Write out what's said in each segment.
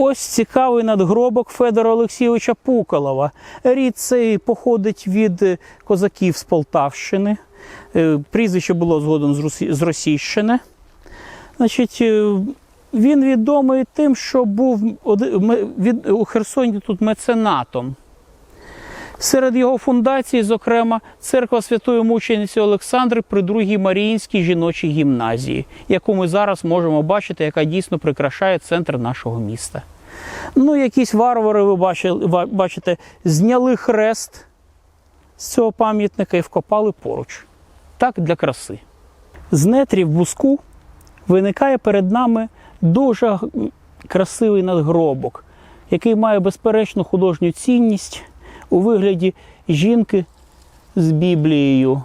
Ось цікавий надгробок Федора Олексійовича Пукалова. Рід цей походить від е, козаків з Полтавщини. Е, Прізвище було згодом з Російщини. Значить, е, він відомий тим, що був у Херсоні тут меценатом. Серед його фундацій, зокрема, церква Святої мучениці Олександри при Другій Маріїнській жіночій гімназії, яку ми зараз можемо бачити, яка дійсно прикрашає центр нашого міста. Ну, якісь варвари, ви бачите, зняли хрест з цього пам'ятника і вкопали поруч. Так для краси. З нетрів буску виникає перед нами дуже красивий надгробок, який має безперечну художню цінність у вигляді жінки з Біблією.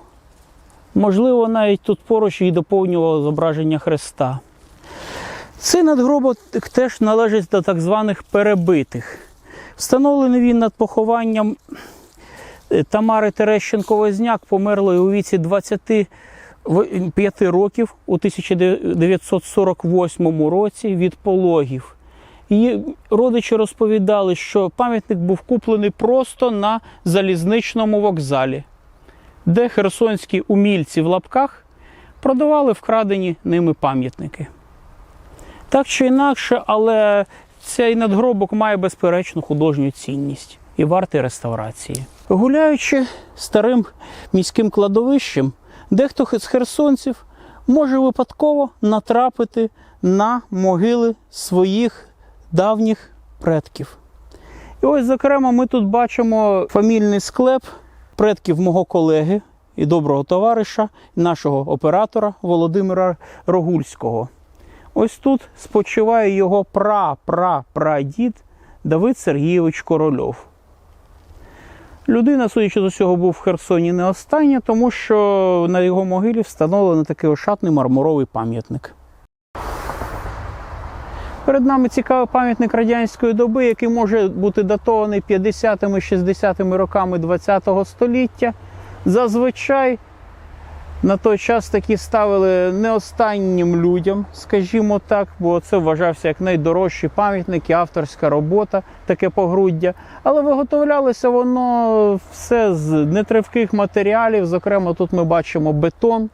Можливо, навіть тут поруч і доповнювало зображення Христа. Цей надгробок теж належить до так званих перебитих. Встановлений він над похованням е, Тамари Терещенко-Возняк, померлої у віці 25 років у 1948 році від пологів. Її родичі розповідали, що пам'ятник був куплений просто на залізничному вокзалі, де херсонські умільці в лапках продавали вкрадені ними пам'ятники. Так чи інакше, але цей надгробок має безперечну художню цінність і вартий реставрації. Гуляючи старим міським кладовищем, дехто з херсонців може випадково натрапити на могили своїх давніх предків. І ось, зокрема, ми тут бачимо фамільний склеп предків мого колеги і доброго товариша, нашого оператора Володимира Рогульського. Ось тут спочиває його пра-пра-прадід Давид Сергійович Корольов. Людина, судячи з усього, був в Херсоні не остання, тому що на його могилі встановлений такий ошатний мармуровий пам'ятник. Перед нами цікавий пам'ятник радянської доби, який може бути датований 50-60-ми роками ХХ століття. Зазвичай на той час такі ставили не останнім людям, скажімо так, бо це вважався як найдорожчі пам'ятники, авторська робота, таке погруддя. Але виготовлялося воно все з нетривких матеріалів. Зокрема, тут ми бачимо бетон.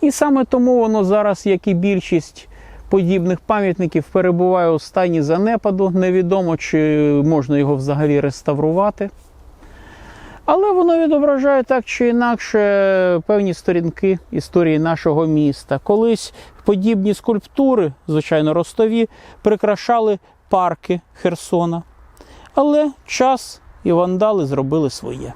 І саме тому воно зараз, як і більшість подібних пам'ятників, перебуває у стані занепаду. Невідомо, чи можна його взагалі реставрувати. Але воно відображає так чи інакше певні сторінки історії нашого міста. Колись подібні скульптури, звичайно, ростові, прикрашали парки Херсона. Але час і вандали зробили своє.